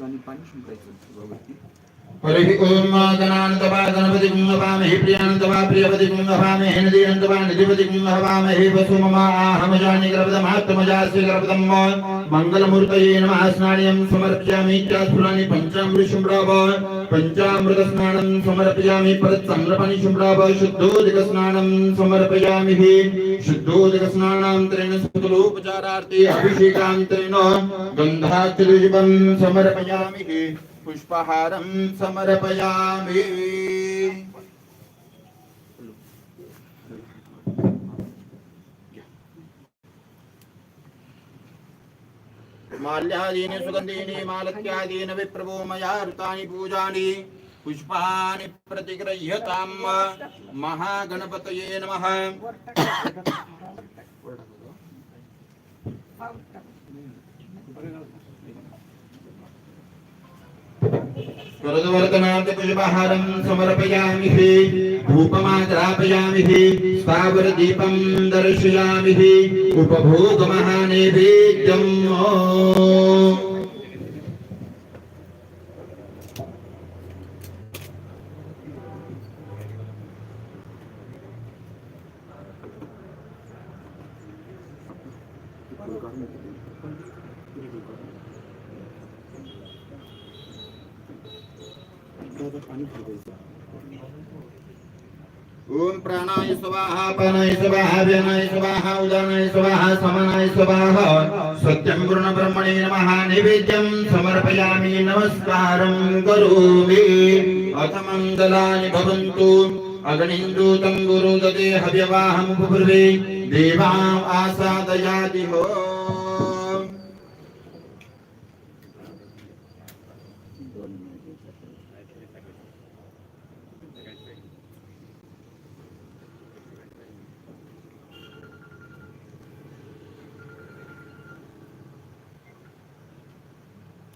gar nicht Bandenbrechsensorge gibt. Hari ओम गणानंदवा गणपति गुंगवामहे प्रियानंदवा प्रियपति गुंगवामहे नदीनंदवा निधिपति गुंगवामहे वसु मम आहम जानि गर्भदम आत्मजास्य गर्भदम मंगलमूर्तये नमः स्नानियं समर्पयामि चास्फुलानि पञ्चामृत शुम्भ्राव पञ्चामृत स्नानं समर्पयामि परत्सम्रपणि शुम्भ्राव शुद्धोदक स्नानं समर्पयामि हि शुद्धोदक स्नानान्तरेण सकलोपचारार्थे अभिषेकान्तरेण गन्धाचलजीवं समर्पयामि हि पुष्पहारं समर्पयामि। माल्यादीनि सुगन्धीनि मालत्यादीनि विप्रभो मया ऋतानि पूजानि पुष्पाणि प्रतिगृह्यताम्। महागणपतये नमः। स्वरदवर्धनात् पुष्पहारं समर्पयामि हि धूपमाग्रापयामि हि स्थावरदीपं दर्शयामि हि उपभोगमहानैवेद्यम् पाणी फिरवायचं ओम प्राणाय स्वाहा अपानाय स्वाहा, व्यानाय स्वाहा, उदानाय स्वाहा, समानाय स्वाहा। सत्यं गुरुण ब्रह्मणे नमः, नैवेद्यं समर्पयामि, नमस्कारं करोमि। अथ मङ्गलानि भवन्तु। अग्निन्दूतं गुरु ददे हव्यवाहमुपब्रवे देवा आसादयाति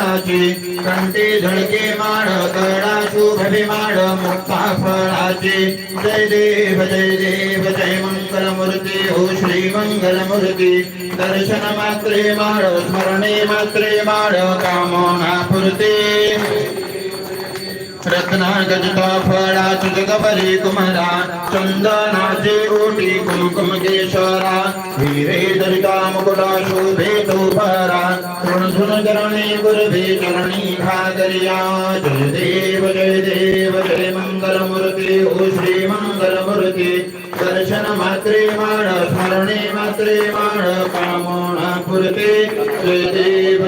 फळाची. कंटे झळके माळ कळा शुभ माळ मुक्ता फळाची. जय देव जय देव जय मंगल मूर्ती हो श्री मंगल मूर्ती दर्शन मात्रे माळ स्मरणे मात्रे माळ कामना पुरते रत्नागजता फळा जगबरी कुमारा चंदनाचे ओटी कुमकुम केशरा हिरे दरिता मुकुटा शोभे तो भरा तृण सुन चरणी गुरभे चरणी भागरिया जय देव जय देव जय मंगलमूर्ती ओ श्री मंगल मंगलमूर्ती दर्शन मात्रे माळ स्मरणे मात्रे माळ कामोणा पुरते जय देव